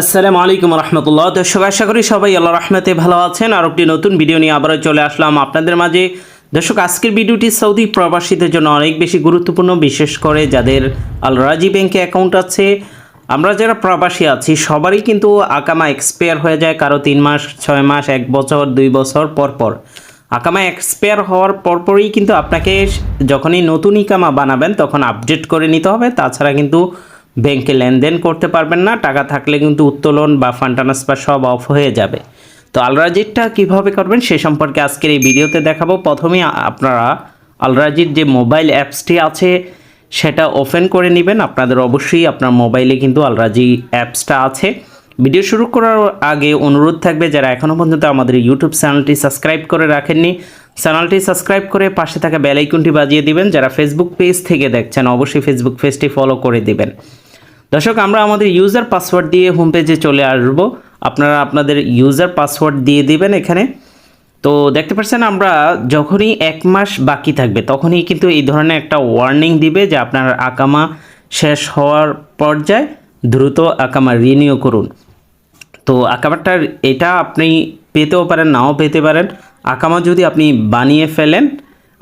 আসসালামু আলাইকুম রহমতুল্লাহ। দর্শক, আশা করি সবাই আল্লাহ রহমতে ভালো আছেন। আর একটি নতুন ভিডিও নিয়ে আবারও চলে আসলাম আপনাদের মাঝে। দর্শক, আজকের ভিডিওটি সৌদি প্রবাসীদের জন্য অনেক বেশি গুরুত্বপূর্ণ, বিশেষ করে যাদের আল রাজি ব্যাংকে অ্যাকাউন্ট আছে। আমরা যারা প্রবাসী আছি, সবারই কিন্তু আকামা এক্সপায়ার হয়ে যায় কারও তিন মাস, ছয় মাস, এক বছর, দুই বছর পর পর। আকামা এক্সপায়ার হওয়ার পরপরই কিন্তু আপনাকে যখনই নতুন ইকামা বানাবেন, তখন আপডেট করে নিতে হবে। তাছাড়া কিন্তু ব্যাংকে লেনদেন করতে পারবেন না, টাকা থাকলে কিন্তু উত্তোলন বা ফান্ড ট্রান্সফার সব অফ হয়ে যাবে। তো আলরাজিরটা কীভাবে করবেন সে সম্পর্কে আজকের এই ভিডিওতে দেখাবো। প্রথমেই আপনারা আলরাজির যে মোবাইল অ্যাপসটি আছে, সেটা ওপেন করে নেবেন। আপনাদের অবশ্যই আপনার মোবাইলে কিন্তু আলরাজি অ্যাপসটা আছে। ভিডিও শুরু করার আগে অনুরোধ থাকবে, যারা এখনও পর্যন্ত আমাদের ইউটিউব চ্যানেলটি সাবস্ক্রাইব করে রাখেননি, চ্যানেলটি সাবস্ক্রাইব করে পাশে থাকা বেল আইকনটি বাজিয়ে দিবেন। যারা ফেসবুক পেজ থেকে দেখছেন, অবশ্যই ফেসবুক পেজটি ফলো করে দিবেন। দর্শক, আমরা আমাদের ইউজার পাসওয়ার্ড দিয়ে হোম পেজে চলে আসব। আপনারা আপনাদের ইউজার পাসওয়ার্ড দিয়ে দিবেন এখানে। তো দেখতে পাচ্ছেন, আমরা যখনই এক মাস বাকি থাকবে, তখনই কিন্তু এই ধরনের একটা ওয়ার্নিং দিবে যে আপনার আকামা শেষ হওয়ার পর্যায়ে দ্রুত আকামা রিনিউ করুন। তো আকামাটার এটা আপনি পেতেও পারেন, নাও পেতে পারেন। আকামা যদি আপনি বানিয়ে ফেলেন,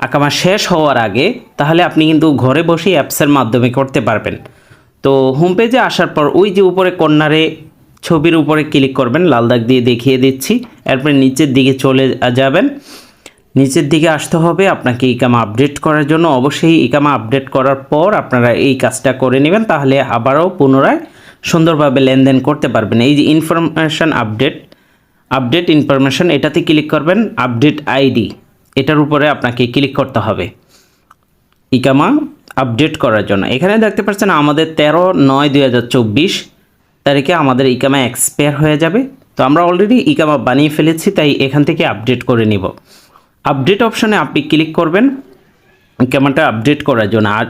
আকামা শেষ হওয়ার আগে, তাহলে আপনি কিন্তু ঘরে বসেই অ্যাপসের মাধ্যমে করতে পারবেন। তো হোম পেজে আসার পর ওই যে উপরে কর্নারে ছবির উপরে ক্লিক করবেন, লাল দাগ দিয়ে দেখিয়ে দিচ্ছি। এরপরে নিচের দিকে চলে যাবেন। নিচের দিকে আসতে হবে আপনাকে ইকামা আপডেট করার জন্য। অবশ্যই ইকামা আপডেট করার পর আপনারা এই কাজটা করে নেবেন, তাহলে আবারও পুনরায় সুন্দরভাবে লেনদেন করতে পারবেন। এই যে ইনফরমেশন আপডেট আপডেট ইনফরমেশন এটাতে ক্লিক করবেন আপডেট আইডি এটার উপরে আপনাকে ক্লিক করতে হবে। ইকামা আপডেট করার জন্য। এখানে দেখতে পাচ্ছেন আমাদের তেরো নয় দুই হাজার চব্বিশ তারিখে আমাদের ইকামা এক্সপায়ার হয়ে যাবে। তো আমরা অলরেডি ইকামা বানিয়ে ফেলেছি, তাই এখান থেকে আপডেট করে নিব। আপডেট অপশনে আপনি ক্লিক করবেন, ইকামাটা আপডেট করার জন্য। আর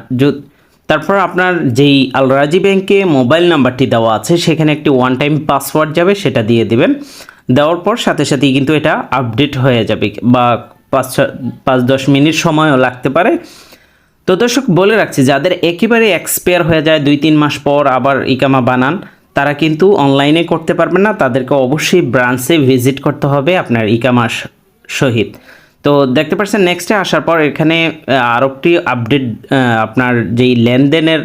তারপর আপনার যেই আলরাজি ব্যাংকে মোবাইল নাম্বারটি দেওয়া আছে, সেখানে একটি ওয়ান টাইম পাসওয়ার্ড যাবে, সেটা দিয়ে দিবেন। দেওয়ার পর সাথে সাথেই কিন্তু এটা আপডেট হয়ে যাবে, বা পাঁচ পাঁচ দশ মিনিট সময়ও লাগতে পারে। তো দর্শক, বলে রাখছি, যাদের একেবারে এক্সপায়ার হয়ে যায় দুই, তিন মাস পর আবার ইকামা বানান, তারা কিন্তু অনলাইনে করতে পারবেন না। তাদেরকে অবশ্যই ব্রাঞ্চে ভিজিট করতে হবে আপনার ইকামা সহিত। তো দেখতে পাচ্ছেন নেক্সটে আসার পর এখানে একটি আপডেট আপনার যেই লেনদেনের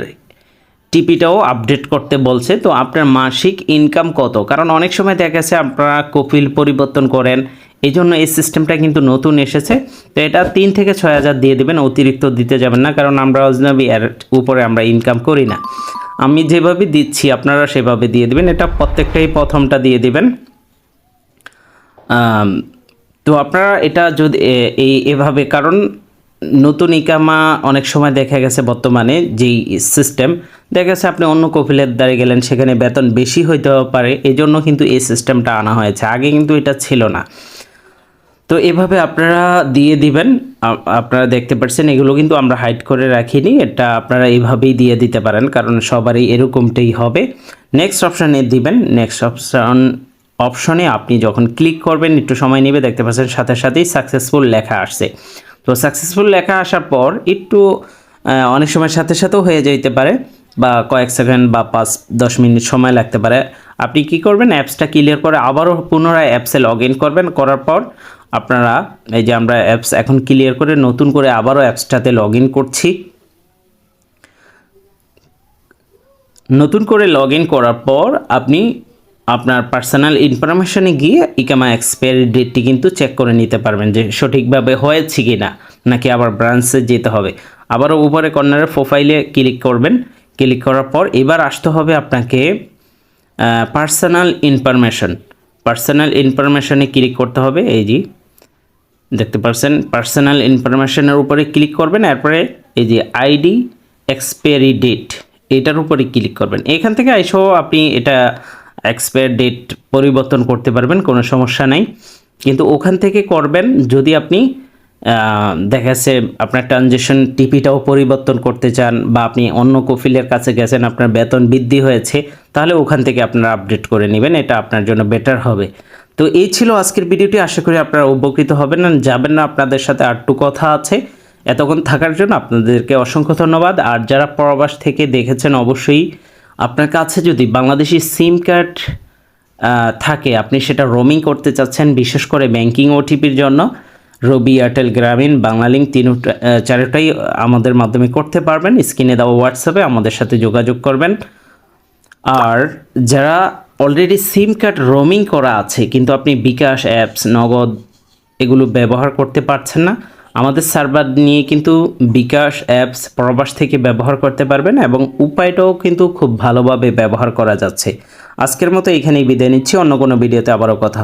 টিপিটাও আপডেট করতে বলছে। তো আপনার মাসিক ইনকাম কত? কারণ অনেক সময় দেখা গেছে, আপনারা কপিল পরিবর্তন করেন এই জন্য এই সিস্টেমটা কিন্তু নতুন এসেছে। তো এটা তিন থেকে ছয় হাজার দিয়ে দেবেন, অতিরিক্ত দিতে যাবেন না, কারণ আমরা অজনবি এর উপরে আমরা ইনকাম করি না। আমি যেভাবে দিচ্ছি, আপনারা সেভাবে দিয়ে দেবেন। এটা প্রত্যেকটাই প্রথমটা দিয়ে দেবেন। তো আপনারা এটা যদি এই এভাবে, কারণ নতুন ইকামা অনেক সময় দেখা গেছে বর্তমানে যেই সিস্টেম দেখা গেছে আপনি অন্য কপিলের দ্বারে গেলেন, সেখানে বেতন বেশি হইতে পারে এই জন্য কিন্তু এই সিস্টেমটা আনা হয়েছে। আগে কিন্তু এটা ছিল না। তো এভাবে আপনারা দিয়ে দিবেন। আপনারা দেখতে পাচ্ছেন এগুলো কিন্তু আমরা হাইড করে রাখিনি। এটা আপনারা এইভাবেই দিয়ে দিতে পারেন, কারণ সবারই এরকমটাই হবে। নেক্সট অপশানে দিবেন। নেক্সট অপশান অপশনে আপনি যখন ক্লিক করবেন, একটু সময় নেবে, দেখতে পাচ্ছেন সাথে সাথেই সাকসেসফুল লেখা আসছে। তো সাকসেসফুল লেখা আসার পর একটু অনেক সময় সাথে সাথেও হয়ে যেতে পারে। বা কয়েক সেকেন্ড বা পাঁচ, দশ মিনিট সময় লাগতে পারে। আপনি কি করবেন? অ্যাপসটা ক্লিয়ার করে আবারও পুনরায় অ্যাপসে লগ ইন করবেন। করার পর আপনারা, এই যে আমরা অ্যাপস এখন ক্লিয়ার করে নতুন করে আবারও অ্যাপসটাতে লগ ইন করছি। নতুন করে লগ ইন করার পর আপনি আপনার পার্সোনাল ইনফরমেশনে গিয়ে ইকামা এক্সপায়ারি ডেটটি কিন্তু চেক করে নিতে পারবেন যে সঠিকভাবে হয়েছে কি না নাকি আবার ব্রাঞ্চে যেতে হবে। আবারও উপরে কর্নারে প্রোফাইলে ক্লিক করবেন। ক্লিক করার পর এবার আসতে হবে আপনাকে পার্সোনাল ইনফরমেশন পার্সোনাল ইনফরমেশনে ক্লিক করতে হবে, এই যে, দেখতে পাচ্ছেন পার্সোনাল ইনফরমেশনের উপরে ক্লিক করবেন, এরপরে এই যে আইডি এক্সপায়ারি ডেট এটার উপরে ক্লিক করবেন। এখান থেকে এসেও আপনি এটা এক্সপায়ার ডেট পরিবর্তন করতে পারবেন, কোনো সমস্যা নাই। কিন্তু ওখান থেকে করবেন যদি আপনি দেখা যাচ্ছে আপনার ট্রানজেকশন টিপিটাও পরিবর্তন করতে চান বা আপনি অন্য কফিলের কাছে গেছেন, আপনার বেতন বৃদ্ধি হয়েছে, তাহলে ওখান থেকে আপনারা আপডেট করে নেবেন, এটা আপনার জন্য বেটার হবে। তো এই ছিল আজকের ভিডিওটি আশা করি আপনারা উপকৃত হবেন না যাবেন না, আপনাদের সাথে আরটু কথা আছে। এতক্ষণ থাকার জন্য আপনাদেরকে অসংখ্য ধন্যবাদ, আর যারা প্রবাস থেকে দেখেছেন অবশ্যই আপনার কাছে যদি বাংলাদেশি সিম কার্ড থাকে, আপনি সেটা রোমিং করতে চাচ্ছেন, বিশেষ করে ব্যাংকিং ওটিপির জন্য রবি এয়ারটেল গ্রামীণ বাংলালিঙ্ক তিন চারটাই আমাদের মাধ্যমে করতে পারবেন। স্ক্রিনে দেওয়া হোয়াটসঅ্যাপে আমাদের সাথে যোগাযোগ করবেন। আর যারা অলরেডি সিম কার্ড রোমিং করা আছে, কিন্তু আপনি বিকাশ অ্যাপস নগদ এগুলো ব্যবহার করতে পারছেন না, আমাদের সার্ভার নিয়ে কিন্তু বিকাশ অ্যাপস প্রবাস থেকে ব্যবহার করতে পারবেন এবং উপায়টাও কিন্তু খুব ভালোভাবে ব্যবহার করা যাচ্ছে। আজকের মতো এখানেই বিদায় নিচ্ছি। অন্য কোনো ভিডিওতে আবারও কথা